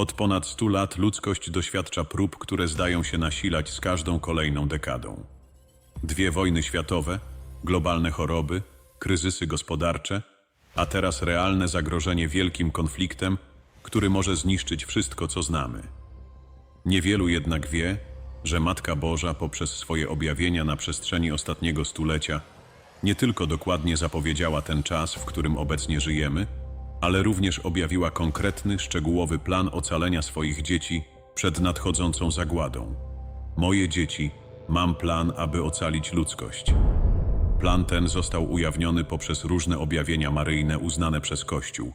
Od ponad stu lat ludzkość doświadcza prób, które zdają się nasilać z każdą kolejną dekadą. Dwie wojny światowe, globalne choroby, kryzysy gospodarcze, a teraz realne zagrożenie wielkim konfliktem, który może zniszczyć wszystko, co znamy. Niewielu jednak wie, że Matka Boża poprzez swoje objawienia na przestrzeni ostatniego stulecia nie tylko dokładnie zapowiedziała ten czas, w którym obecnie żyjemy, ale również objawiła konkretny, szczegółowy plan ocalenia swoich dzieci przed nadchodzącą zagładą. Moje dzieci, mam plan, aby ocalić ludzkość. Plan ten został ujawniony poprzez różne objawienia maryjne uznane przez Kościół,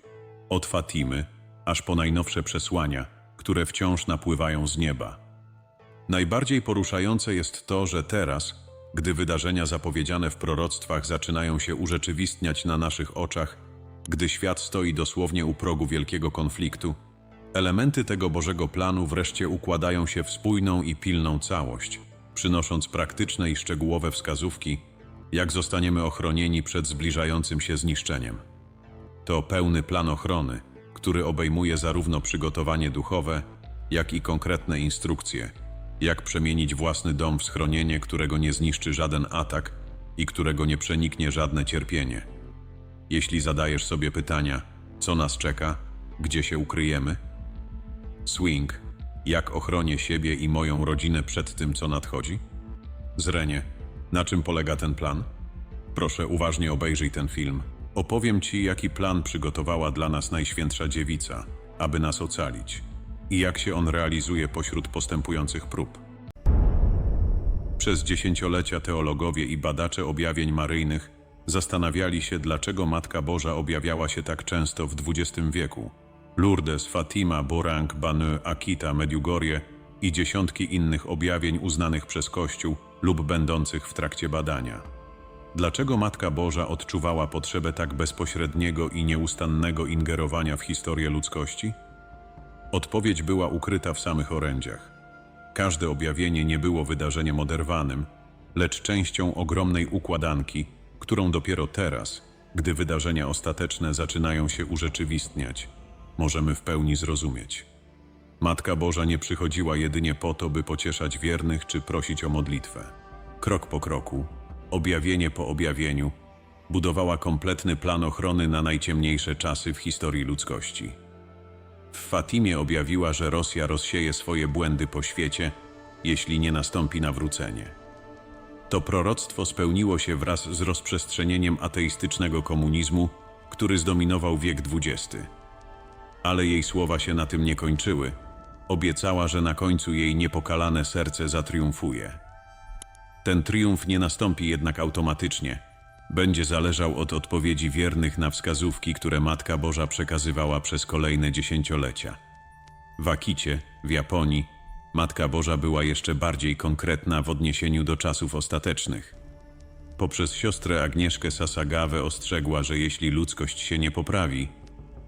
od Fatimy aż po najnowsze przesłania, które wciąż napływają z nieba. Najbardziej poruszające jest to, że teraz, gdy wydarzenia zapowiedziane w proroctwach zaczynają się urzeczywistniać na naszych oczach, gdy świat stoi dosłownie u progu wielkiego konfliktu, elementy tego Bożego planu wreszcie układają się w spójną i pilną całość, przynosząc praktyczne i szczegółowe wskazówki, jak zostaniemy ochronieni przed zbliżającym się zniszczeniem. To pełny plan ochrony, który obejmuje zarówno przygotowanie duchowe, jak i konkretne instrukcje, jak przemienić własny dom w schronienie, którego nie zniszczy żaden atak i którego nie przeniknie żadne cierpienie. Jeśli zadajesz sobie pytania, co nas czeka, gdzie się ukryjemy? Swing, jak ochronię siebie i moją rodzinę przed tym, co nadchodzi? Zrenie, na czym polega ten plan? Proszę uważnie obejrzyj ten film. Opowiem Ci, jaki plan przygotowała dla nas Najświętsza Dziewica, aby nas ocalić i jak się on realizuje pośród postępujących prób. Przez dziesięciolecia teologowie i badacze objawień maryjnych zastanawiali się, dlaczego Matka Boża objawiała się tak często w XX wieku. Lourdes, Fatima, Borang, Banu, Akita, Medjugorje i dziesiątki innych objawień uznanych przez Kościół lub będących w trakcie badania. Dlaczego Matka Boża odczuwała potrzebę tak bezpośredniego i nieustannego ingerowania w historię ludzkości? Odpowiedź była ukryta w samych orędziach. Każde objawienie nie było wydarzeniem oderwanym, lecz częścią ogromnej układanki, którą dopiero teraz, gdy wydarzenia ostateczne zaczynają się urzeczywistniać, możemy w pełni zrozumieć. Matka Boża nie przychodziła jedynie po to, by pocieszać wiernych czy prosić o modlitwę. Krok po kroku, objawienie po objawieniu, budowała kompletny plan ochrony na najciemniejsze czasy w historii ludzkości. W Fatimie objawiła, że Rosja rozsieje swoje błędy po świecie, jeśli nie nastąpi nawrócenie. To proroctwo spełniło się wraz z rozprzestrzenieniem ateistycznego komunizmu, który zdominował wiek XX. Ale jej słowa się na tym nie kończyły. Obiecała, że na końcu jej niepokalane serce zatriumfuje. Ten triumf nie nastąpi jednak automatycznie. Będzie zależał od odpowiedzi wiernych na wskazówki, które Matka Boża przekazywała przez kolejne dziesięciolecia. W Akicie, w Japonii, Matka Boża była jeszcze bardziej konkretna w odniesieniu do czasów ostatecznych. Poprzez siostrę Agnieszkę Sasagawę ostrzegła, że jeśli ludzkość się nie poprawi,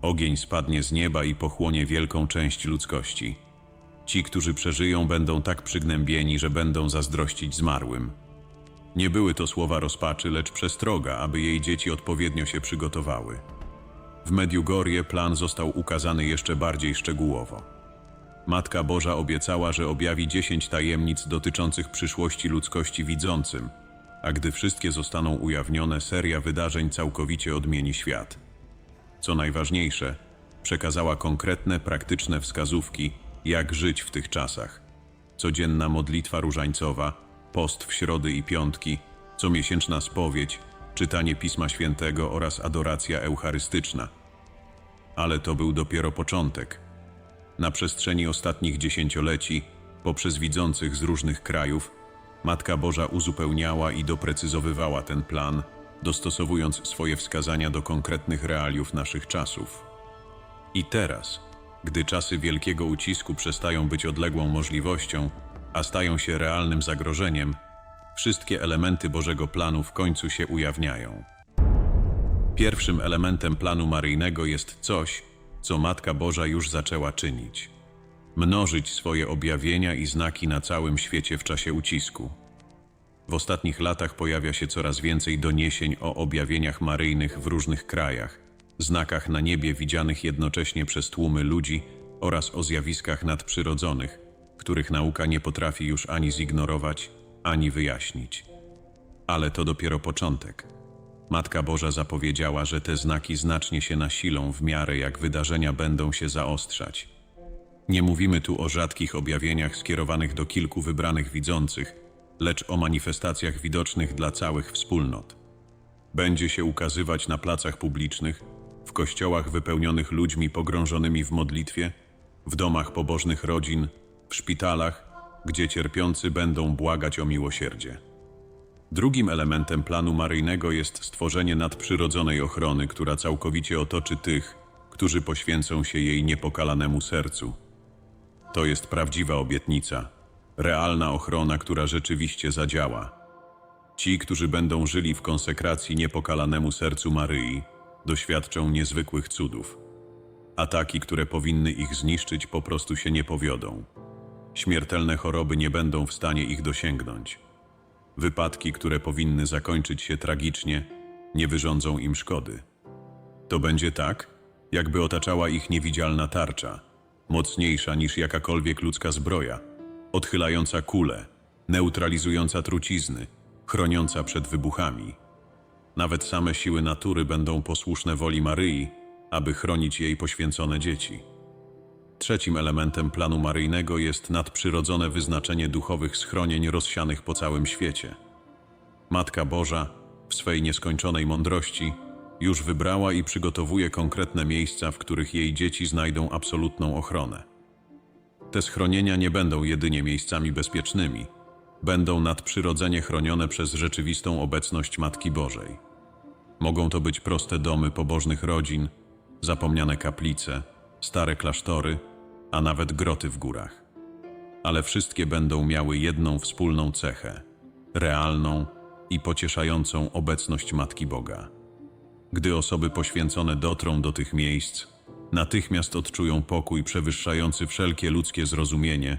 ogień spadnie z nieba i pochłonie wielką część ludzkości. Ci, którzy przeżyją, będą tak przygnębieni, że będą zazdrościć zmarłym. Nie były to słowa rozpaczy, lecz przestroga, aby jej dzieci odpowiednio się przygotowały. W Mediugorje plan został ukazany jeszcze bardziej szczegółowo. Matka Boża obiecała, że objawi dziesięć tajemnic dotyczących przyszłości ludzkości widzącym, a gdy wszystkie zostaną ujawnione, seria wydarzeń całkowicie odmieni świat. Co najważniejsze, przekazała konkretne, praktyczne wskazówki, jak żyć w tych czasach. Codzienna modlitwa różańcowa, post w środy i piątki, comiesięczna spowiedź, czytanie Pisma Świętego oraz adoracja eucharystyczna. Ale to był dopiero początek. Na przestrzeni ostatnich dziesięcioleci, poprzez widzących z różnych krajów, Matka Boża uzupełniała i doprecyzowywała ten plan, dostosowując swoje wskazania do konkretnych realiów naszych czasów. I teraz, gdy czasy wielkiego ucisku przestają być odległą możliwością, a stają się realnym zagrożeniem, wszystkie elementy Bożego planu w końcu się ujawniają. Pierwszym elementem planu maryjnego jest coś, co Matka Boża już zaczęła czynić. Mnożyć swoje objawienia i znaki na całym świecie w czasie ucisku. W ostatnich latach pojawia się coraz więcej doniesień o objawieniach maryjnych w różnych krajach, znakach na niebie widzianych jednocześnie przez tłumy ludzi oraz o zjawiskach nadprzyrodzonych, których nauka nie potrafi już ani zignorować, ani wyjaśnić. Ale to dopiero początek. Matka Boża zapowiedziała, że te znaki znacznie się nasilą w miarę jak wydarzenia będą się zaostrzać. Nie mówimy tu o rzadkich objawieniach skierowanych do kilku wybranych widzących, lecz o manifestacjach widocznych dla całych wspólnot. Będzie się ukazywać na placach publicznych, w kościołach wypełnionych ludźmi pogrążonymi w modlitwie, w domach pobożnych rodzin, w szpitalach, gdzie cierpiący będą błagać o miłosierdzie. Drugim elementem planu maryjnego jest stworzenie nadprzyrodzonej ochrony, która całkowicie otoczy tych, którzy poświęcą się jej niepokalanemu sercu. To jest prawdziwa obietnica, realna ochrona, która rzeczywiście zadziała. Ci, którzy będą żyli w konsekracji niepokalanemu sercu Maryi, doświadczą niezwykłych cudów. Ataki, które powinny ich zniszczyć, po prostu się nie powiodą. Śmiertelne choroby nie będą w stanie ich dosięgnąć. Wypadki, które powinny zakończyć się tragicznie, nie wyrządzą im szkody. To będzie tak, jakby otaczała ich niewidzialna tarcza, mocniejsza niż jakakolwiek ludzka zbroja, odchylająca kule, neutralizująca trucizny, chroniąca przed wybuchami. Nawet same siły natury będą posłuszne woli Maryi, aby chronić jej poświęcone dzieci. Trzecim elementem planu maryjnego jest nadprzyrodzone wyznaczenie duchowych schronień rozsianych po całym świecie. Matka Boża, w swej nieskończonej mądrości, już wybrała i przygotowuje konkretne miejsca, w których jej dzieci znajdą absolutną ochronę. Te schronienia nie będą jedynie miejscami bezpiecznymi, będą nadprzyrodzenie chronione przez rzeczywistą obecność Matki Bożej. Mogą to być proste domy pobożnych rodzin, zapomniane kaplice, stare klasztory, a nawet groty w górach. Ale wszystkie będą miały jedną wspólną cechę realną i pocieszającą obecność Matki Boga. Gdy osoby poświęcone dotrą do tych miejsc, natychmiast odczują pokój przewyższający wszelkie ludzkie zrozumienie,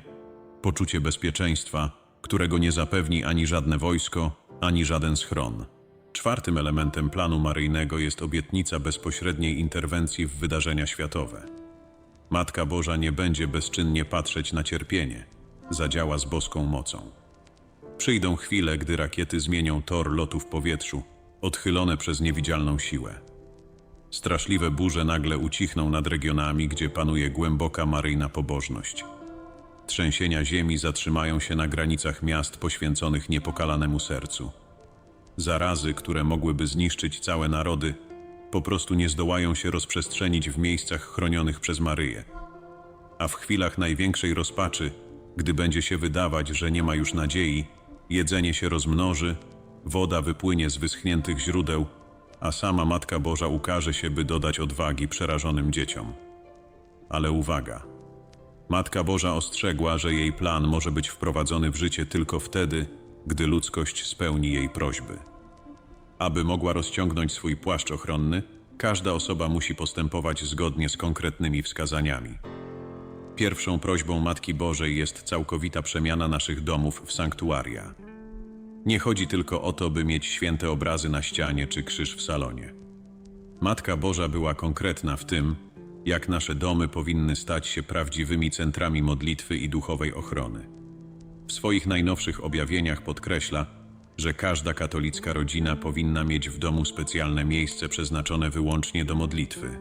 poczucie bezpieczeństwa, którego nie zapewni ani żadne wojsko, ani żaden schron. Czwartym elementem planu maryjnego jest obietnica bezpośredniej interwencji w wydarzenia światowe. Matka Boża nie będzie bezczynnie patrzeć na cierpienie, zadziała z boską mocą. Przyjdą chwile, gdy rakiety zmienią tor lotu w powietrzu, odchylone przez niewidzialną siłę. Straszliwe burze nagle ucichną nad regionami, gdzie panuje głęboka maryjna pobożność. Trzęsienia ziemi zatrzymają się na granicach miast poświęconych niepokalanemu sercu. Zarazy, które mogłyby zniszczyć całe narody, po prostu nie zdołają się rozprzestrzenić w miejscach chronionych przez Maryję. A w chwilach największej rozpaczy, gdy będzie się wydawać, że nie ma już nadziei, jedzenie się rozmnoży, woda wypłynie z wyschniętych źródeł, a sama Matka Boża ukaże się, by dodać odwagi przerażonym dzieciom. Ale uwaga! Matka Boża ostrzegła, że jej plan może być wprowadzony w życie tylko wtedy, gdy ludzkość spełni jej prośby. Aby mogła rozciągnąć swój płaszcz ochronny, każda osoba musi postępować zgodnie z konkretnymi wskazaniami. Pierwszą prośbą Matki Bożej jest całkowita przemiana naszych domów w sanktuaria. Nie chodzi tylko o to, by mieć święte obrazy na ścianie czy krzyż w salonie. Matka Boża była konkretna w tym, jak nasze domy powinny stać się prawdziwymi centrami modlitwy i duchowej ochrony. W swoich najnowszych objawieniach podkreśla, że każda katolicka rodzina powinna mieć w domu specjalne miejsce przeznaczone wyłącznie do modlitwy.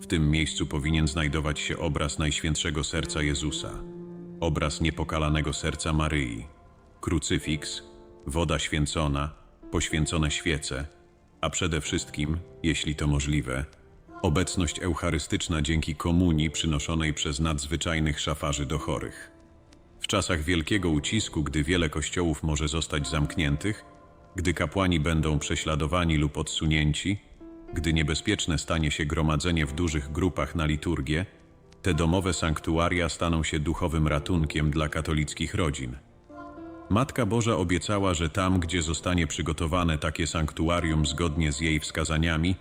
W tym miejscu powinien znajdować się obraz Najświętszego Serca Jezusa, obraz niepokalanego serca Maryi, krucyfiks, woda święcona, poświęcone świece, a przede wszystkim, jeśli to możliwe, obecność eucharystyczna dzięki komunii przynoszonej przez nadzwyczajnych szafarzy do chorych. W czasach wielkiego ucisku, gdy wiele kościołów może zostać zamkniętych, gdy kapłani będą prześladowani lub odsunięci, gdy niebezpieczne stanie się gromadzenie w dużych grupach na liturgię, te domowe sanktuaria staną się duchowym ratunkiem dla katolickich rodzin. Matka Boża obiecała, że tam, gdzie zostanie przygotowane takie sanktuarium zgodnie z jej wskazaniami,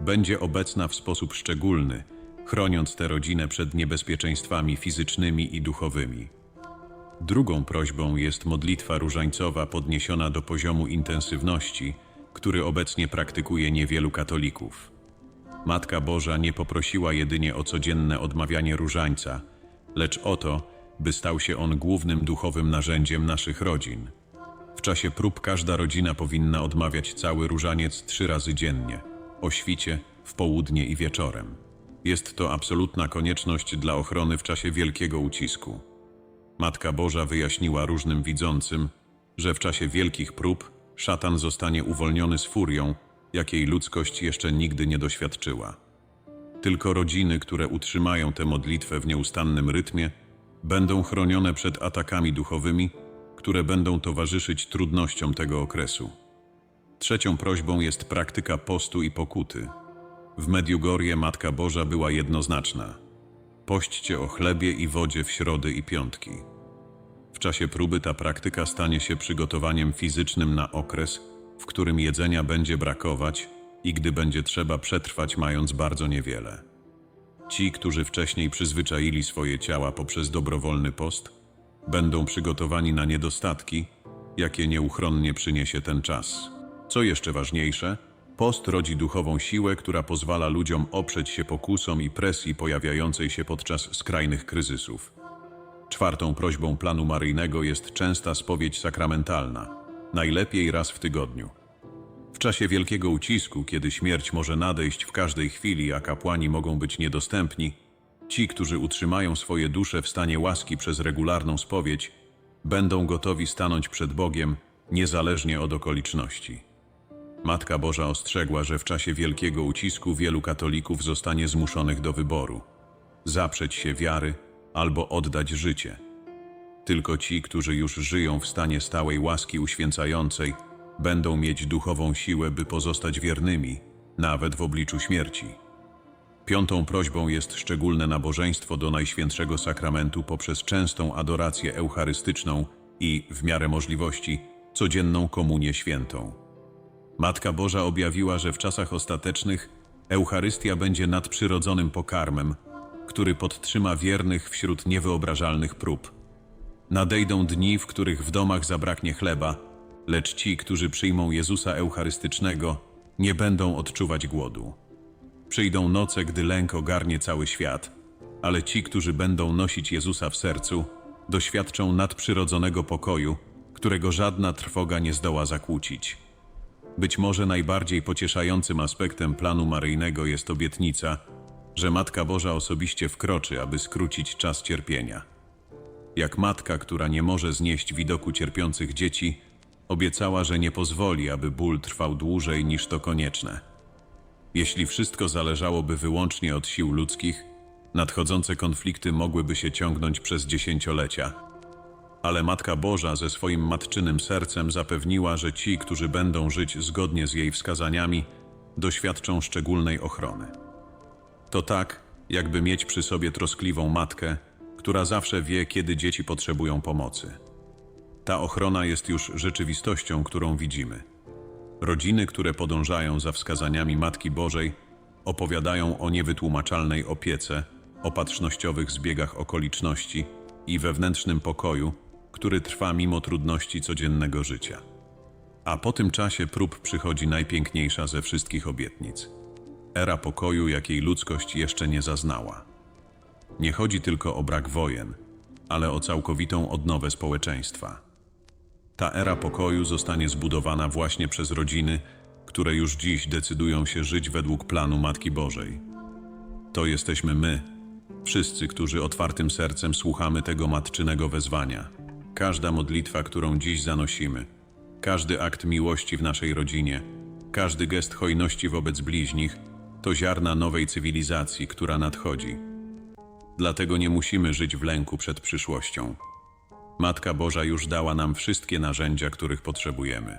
będzie obecna w sposób szczególny, chroniąc tę rodzinę przed niebezpieczeństwami fizycznymi i duchowymi. Drugą prośbą jest modlitwa różańcowa podniesiona do poziomu intensywności, który obecnie praktykuje niewielu katolików. Matka Boża nie poprosiła jedynie o codzienne odmawianie różańca, lecz o to, by stał się on głównym duchowym narzędziem naszych rodzin. W czasie prób każda rodzina powinna odmawiać cały różaniec trzy razy dziennie o świcie, w południe i wieczorem. Jest to absolutna konieczność dla ochrony w czasie wielkiego ucisku. Matka Boża wyjaśniła różnym widzącym, że w czasie wielkich prób szatan zostanie uwolniony z furią, jakiej ludzkość jeszcze nigdy nie doświadczyła. Tylko rodziny, które utrzymają tę modlitwę w nieustannym rytmie, będą chronione przed atakami duchowymi, które będą towarzyszyć trudnościom tego okresu. Trzecią prośbą jest praktyka postu i pokuty. W Mediugorje Matka Boża była jednoznaczna. Pośćcie o chlebie i wodzie w środy i piątki. W czasie próby ta praktyka stanie się przygotowaniem fizycznym na okres, w którym jedzenia będzie brakować i gdy będzie trzeba przetrwać mając bardzo niewiele. Ci, którzy wcześniej przyzwyczaili swoje ciała poprzez dobrowolny post, będą przygotowani na niedostatki, jakie nieuchronnie przyniesie ten czas. Co jeszcze ważniejsze, post rodzi duchową siłę, która pozwala ludziom oprzeć się pokusom i presji pojawiającej się podczas skrajnych kryzysów. Czwartą prośbą planu maryjnego jest częsta spowiedź sakramentalna, najlepiej raz w tygodniu. W czasie wielkiego ucisku, kiedy śmierć może nadejść w każdej chwili, a kapłani mogą być niedostępni, ci, którzy utrzymają swoje dusze w stanie łaski przez regularną spowiedź, będą gotowi stanąć przed Bogiem niezależnie od okoliczności. Matka Boża ostrzegła, że w czasie wielkiego ucisku wielu katolików zostanie zmuszonych do wyboru: zaprzeć się wiary albo oddać życie. Tylko ci, którzy już żyją w stanie stałej łaski uświęcającej, będą mieć duchową siłę, by pozostać wiernymi, nawet w obliczu śmierci. Piątą prośbą jest szczególne nabożeństwo do Najświętszego Sakramentu poprzez częstą adorację eucharystyczną i, w miarę możliwości, codzienną komunię świętą. Matka Boża objawiła, że w czasach ostatecznych Eucharystia będzie nadprzyrodzonym pokarmem, który podtrzyma wiernych wśród niewyobrażalnych prób. Nadejdą dni, w których w domach zabraknie chleba, lecz ci, którzy przyjmą Jezusa Eucharystycznego, nie będą odczuwać głodu. Przyjdą noce, gdy lęk ogarnie cały świat, ale ci, którzy będą nosić Jezusa w sercu, doświadczą nadprzyrodzonego pokoju, którego żadna trwoga nie zdoła zakłócić. Być może najbardziej pocieszającym aspektem planu maryjnego jest obietnica, że Matka Boża osobiście wkroczy, aby skrócić czas cierpienia. Jak matka, która nie może znieść widoku cierpiących dzieci, obiecała, że nie pozwoli, aby ból trwał dłużej niż to konieczne. Jeśli wszystko zależałoby wyłącznie od sił ludzkich, nadchodzące konflikty mogłyby się ciągnąć przez dziesięciolecia. Ale Matka Boża ze swoim matczynym sercem zapewniła, że ci, którzy będą żyć zgodnie z jej wskazaniami, doświadczą szczególnej ochrony. To tak, jakby mieć przy sobie troskliwą matkę, która zawsze wie, kiedy dzieci potrzebują pomocy. Ta ochrona jest już rzeczywistością, którą widzimy. Rodziny, które podążają za wskazaniami Matki Bożej, opowiadają o niewytłumaczalnej opiece, opatrznościowych zbiegach okoliczności i wewnętrznym pokoju, który trwa mimo trudności codziennego życia. A po tym czasie prób przychodzi najpiękniejsza ze wszystkich obietnic era pokoju, jakiej ludzkość jeszcze nie zaznała. Nie chodzi tylko o brak wojen, ale o całkowitą odnowę społeczeństwa. Ta era pokoju zostanie zbudowana właśnie przez rodziny, które już dziś decydują się żyć według planu Matki Bożej. To jesteśmy my, wszyscy, którzy otwartym sercem słuchamy tego matczynego wezwania. Każda modlitwa, którą dziś zanosimy, każdy akt miłości w naszej rodzinie, każdy gest hojności wobec bliźnich to ziarna nowej cywilizacji, która nadchodzi. Dlatego nie musimy żyć w lęku przed przyszłością. Matka Boża już dała nam wszystkie narzędzia, których potrzebujemy.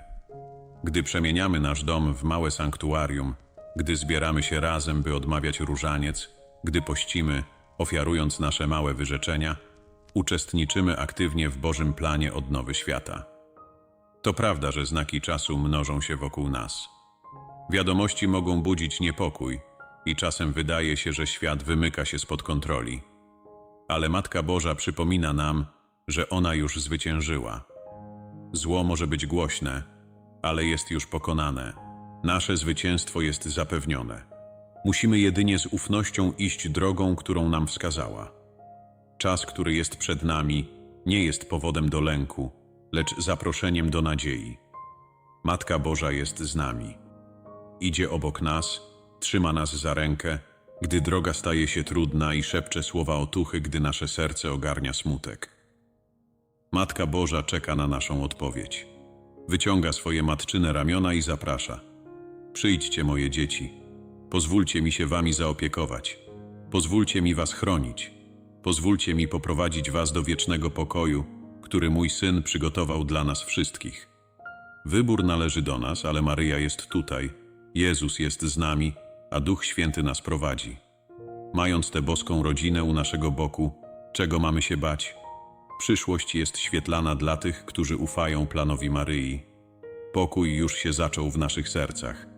Gdy przemieniamy nasz dom w małe sanktuarium, gdy zbieramy się razem, by odmawiać różaniec, gdy pościmy, ofiarując nasze małe wyrzeczenia, uczestniczymy aktywnie w Bożym planie odnowy świata. To prawda, że znaki czasu mnożą się wokół nas. Wiadomości mogą budzić niepokój i czasem wydaje się, że świat wymyka się spod kontroli. Ale Matka Boża przypomina nam, że ona już zwyciężyła. Zło może być głośne, ale jest już pokonane. Nasze zwycięstwo jest zapewnione. Musimy jedynie z ufnością iść drogą, którą nam wskazała. Czas, który jest przed nami, nie jest powodem do lęku, lecz zaproszeniem do nadziei. Matka Boża jest z nami. Idzie obok nas, trzyma nas za rękę, gdy droga staje się trudna i szepcze słowa otuchy, gdy nasze serce ogarnia smutek. Matka Boża czeka na naszą odpowiedź. Wyciąga swoje matczyne ramiona i zaprasza. Przyjdźcie, moje dzieci. Pozwólcie mi się wami zaopiekować. Pozwólcie mi was chronić. Pozwólcie mi poprowadzić was do wiecznego pokoju, który mój syn przygotował dla nas wszystkich. Wybór należy do nas, ale Maryja jest tutaj, Jezus jest z nami, a Duch Święty nas prowadzi. Mając tę boską rodzinę u naszego boku, czego mamy się bać? Przyszłość jest świetlana dla tych, którzy ufają planowi Maryi. Pokój już się zaczął w naszych sercach.